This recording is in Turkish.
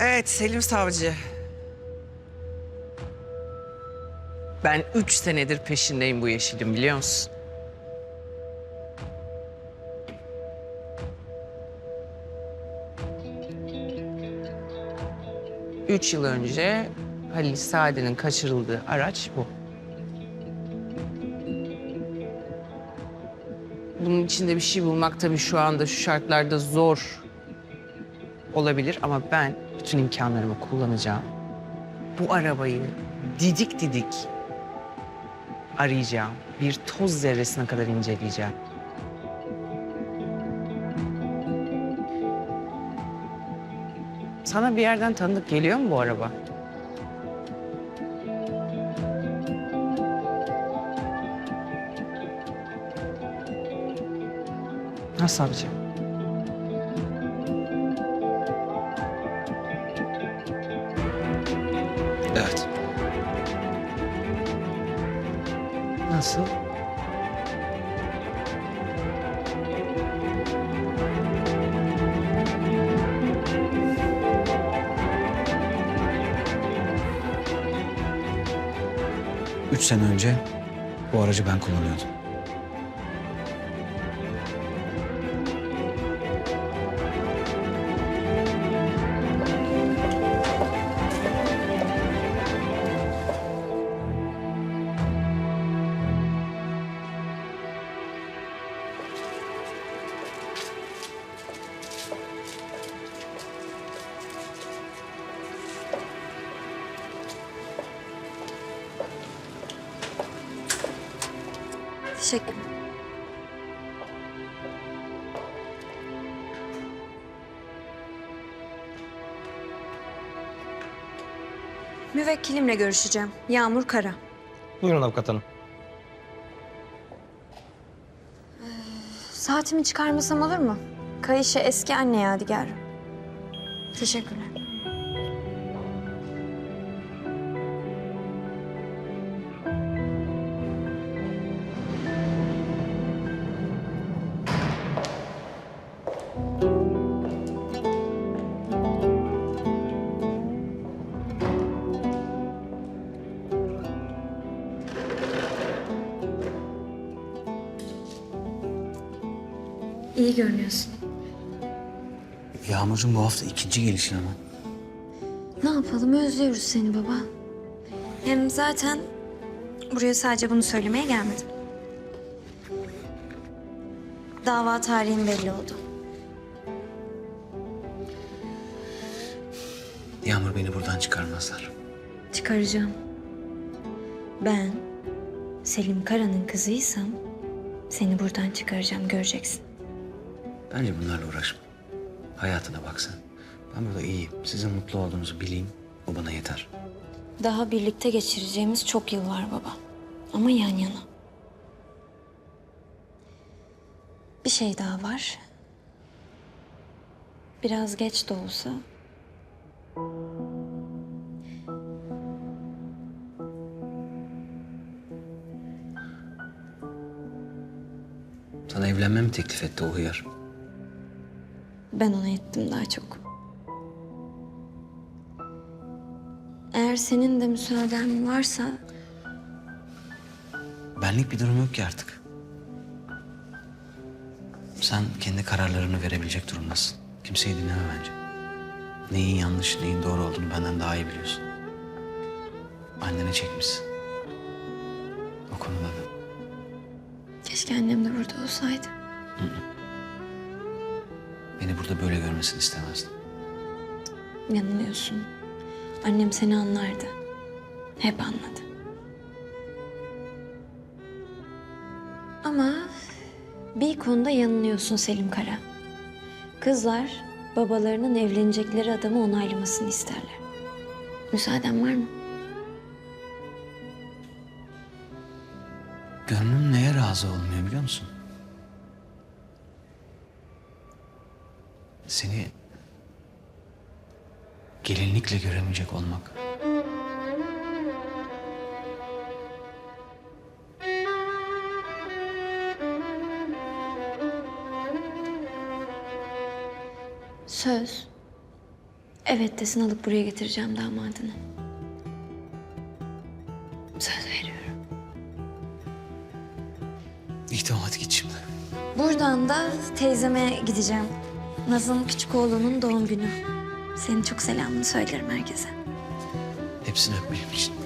Evet Selim Savcı. Ben üç senedir peşindeyim bu yeşilin biliyor musun? Üç yıl önce Halil Saadet'in kaçırıldığı araç bu. Bunun içinde bir şey bulmak tabii şu anda şu şartlarda zor olabilir ama ben bütün imkanlarımı kullanacağım. Bu arabayı didik didik arayacağım. Bir toz zerresine kadar inceleyeceğim. Sana bir yerden tanıdık geliyor mu bu araba? Ha savcı. Nasıl? Üç sene önce bu aracı ben kullanıyordum. Teşekkür Müvekkilimle görüşeceğim. Yağmur Kara. Buyurun avukat hanım. Saatimi çıkarmasam olur mu? Kayışı eski anne yadigarı. Teşekkürler. İyi görünüyorsun. Yağmurcuğum bu hafta ikinci gelişin ama. Ne yapalım özlüyoruz seni baba. Hem zaten buraya sadece bunu söylemeye gelmedim. Dava tarihim belli oldu. Yağmur beni buradan çıkarmazlar. Çıkaracağım. Ben Selim Kara'nın kızıysam seni buradan çıkaracağım göreceksin. Bence bunlarla uğraşma. Hayatına baksana. Ben burada iyiyim. Sizin mutlu olduğunuzu bileyim. O bana yeter. Daha birlikte geçireceğimiz çok yıl var baba. Ama yan yana. Bir şey daha var. Biraz geç de olsa Sana evlenmemi teklif etti o hıyar. Ben ona ettim daha çok. Eğer senin de müsaaden varsa Benlik bir durum yok ki artık. Sen kendi kararlarını verebilecek durumdasın. Kimseyi dinleme bence. Neyin yanlış, neyin doğru olduğunu benden daha iyi biliyorsun. Annene çekmişsin. O konuda da. keşke annem de burada olsaydı. Beni burada böyle görmesini istemezdim. Yanılıyorsun. Annem seni anlardı. Hep anladı. Ama bir konuda yanılıyorsun Selim Kara. Kızlar babalarının evlenecekleri adamı onaylamasını isterler. Müsaaden var mı? Gönlüm neye razı olmuyor biliyor musun? Seni gelinlikle göremeyecek olmak. Söz Evet desin alıp buraya getireceğim damadını. Söz veriyorum. İyi tamam hadi git şimdi. Buradan da teyzeme gideceğim. Naz'ın küçük oğlunun doğum günü. Senin çok selamını söylerim herkese. Hepsini öp benim için.